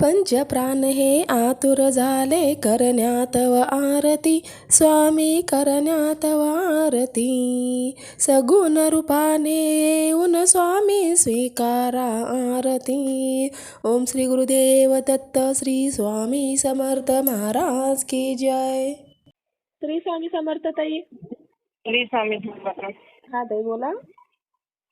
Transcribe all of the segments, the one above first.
पंचप्राण हे आतुर झाले करण्यात व आरती स्वामी करण्यात व आरती। सगुण रूपाने येऊन स्वामी स्वीकारा आरती। ओम श्री गुरुदेव दत्त श्री स्वामी समर्थ महाराज की जय। श्री स्वामी समर्थ ताई। श्री स्वामी समर्थ। हा ताई बोला।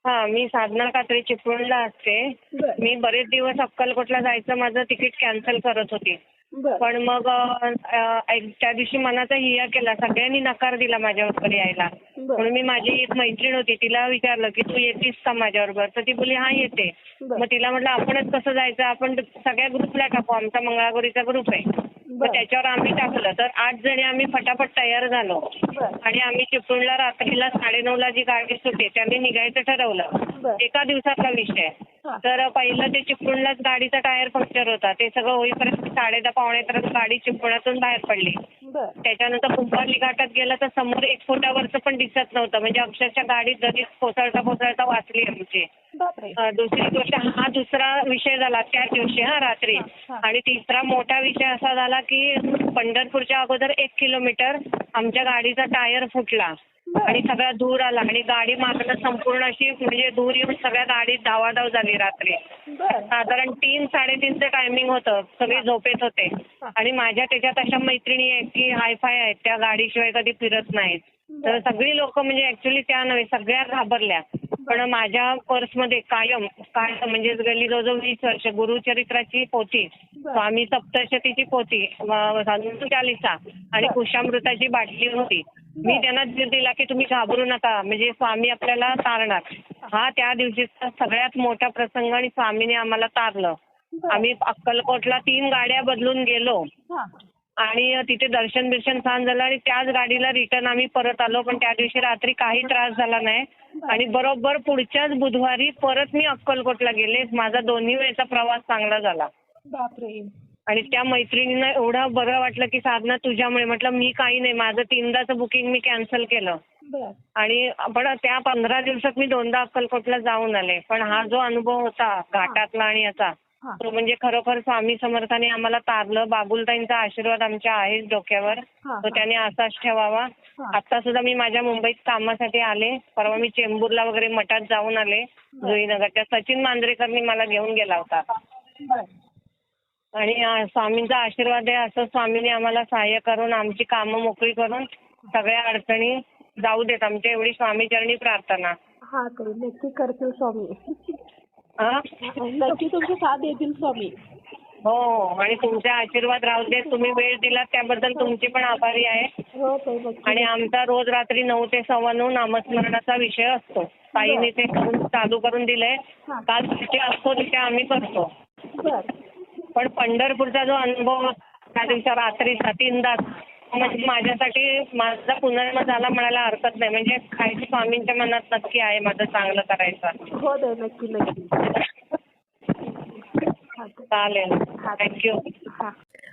हा मी साधना कात्रे चिपळूणला असते. बर. मी बरेच दिवस अक्कलकोटला जायचं माझं तिकीट कॅन्सल करत होती. बर. पण मग अ, एक- त्या दिवशी मनाचा हिया केला सगळ्यांनी नकार दिला माझ्याबरोबर यायला. बर. म्हणून मी माझी एक मैत्रीण होती तिला विचारलं की तू येतीस का माझ्याबरोबर? तर ती बोली हा येते. बर. मग तिला म्हटलं आपणच कसं जायचं? आपण सगळ्या ग्रुपला टाकू आमचा मंगळागौरीचा ग्रुप आहे. मग त्याच्यावर आम्ही टाकलं. तर आठ जणी आम्ही फटाफट तयार झालो. आणि आम्ही चिपळूणला रात्रीला साडेनऊला जी गाडी सुटते त्यांनी निघायचं ठरवलं. एका दिवसातला विषय. तर पहिलं ते चिपळूणलाच गाडीचा टायर पंक्चर होता. ते सगळं होईपर्यंत साडे दहा पावणे तर गाडी चिपळूणातून बाहेर पडली. त्याच्यानंतर कुंभारली घाटात गेलं तर समोर एक फुटावरचं पण दिसत नव्हतं. म्हणजे अक्षरशः गाडी जरी कोसळता कोसळता वाचली आमची. दुसरी गोष्ट हा दुसरा विषय झाला त्या दिवशी हा रात्री. आणि तिसरा मोठा विषय असा झाला की पंढरपूरच्या अगोदर एक किलोमीटर आमच्या गाडीचा टायर फुटला. आणि सगळा धूर आला. आणि गाडी मागणं संपूर्ण अशी म्हणजे धूर येऊन सगळ्या गाडीत धावाधाव झाली रात्री. साधारण तीन साडेतीनचं टायमिंग होतं. सगळे झोपेत होते. आणि माझ्या त्याच्यात अशा मैत्रिणी आहेत की हायफाय आहेत. त्या गाडीशिवाय कधी फिरत नाहीत. तर सगळी लोक म्हणजे ऍक्च्युली त्या नव्हे सगळ्या घाबरल्या. पण माझ्या पर्समध्ये कायम कायम म्हणजे गेली जवळजवळ वीस वर्ष गुरुचरित्राची पोथी स्वामी सप्तशतीची पोथी चालिसा आणि कुशामृताची बाटली होती. मी त्यांना धीर दिला की तुम्ही घाबरू नका. म्हणजे स्वामी आपल्याला तारणार. हा त्या दिवशीचा सगळ्यात मोठा प्रसंग आणि स्वामीने आम्हाला तारलं. आम्ही अक्कलकोटला तीन गाड्या बदलून गेलो. आणि तिथे दर्शन बिर्शन छान झालं आणि त्याच गाडीला रिटर्न आम्ही परत आलो. पण त्या दिवशी रात्री काही त्रास झाला नाही. आणि बरोबर पुढच्याच बुधवारी परत मी अक्कलकोटला गेले. माझा दोन्ही वेळचा प्रवास चांगला झाला. बापरे. आणि त्या मैत्रिणींना एवढं बरं वाटलं की साधना तुझ्यामुळे. म्हटलं मी काही नाही. माझं तीनदाचं बुकिंग मी कॅन्सल केलं. बर. आणि पण त्या पंधरा दिवसात मी दोनदा अक्कलकोटला जाऊन आले. पण हा जो अनुभव होता घाटातला आणि याचा हा. तो म्हणजे खरोखर स्वामी समर्थाने आम्हाला तारलं. बाबुलताईंचा आशीर्वाद आमच्या आहेच डोक्यावर. हा तो त्याने असाच ठेवावा. हा. आता सुद्धा मी माझ्या मुंबईत कामासाठी आले. परवा मी चेंबूरला वगैरे मठात जाऊन आले. जुईनगरच्या सचिन मांजरेकरनी मला घेऊन गेला होता. बर. आणि स्वामींचा आशीर्वाद आहे असं स्वामीने आम्हाला सहाय्य करून आमची कामं मोकळी करून सगळ्या अडचणी जाऊ देत. आमच्या एवढी स्वामीचरणी प्रार्थना. हा ताई. नक्की करतील स्वामी. हा? नक्की तुमची साथ देतील स्वामी. हो आणि तुमचे आशीर्वाद राहू देत तुम्ही वेळ दिलात त्याबद्दल तुमचे पण आभारी आहे. हो ताई नक्की. आणि आमचा रोज रात्री नऊ ते सव्वा नऊ नामस्मरणाचा विषय असतो. ताईने ते करून चालू करून दिलंय. हा. काल तिथे असतो तिथे आम्ही करतो. बर. पण पंढरपूरचा जो अनुभव त्या दिवसा रात्रीचा तीनदा म्हणजे माझ्यासाठी माझा पुनर्जन्म झाला म्हणायला हरकत नाही. म्हणजे काही स्वामींच्या मनात नक्की आहे माझं चांगलं करायचं. हो नक्की नक्की. चालेल. थँक्यू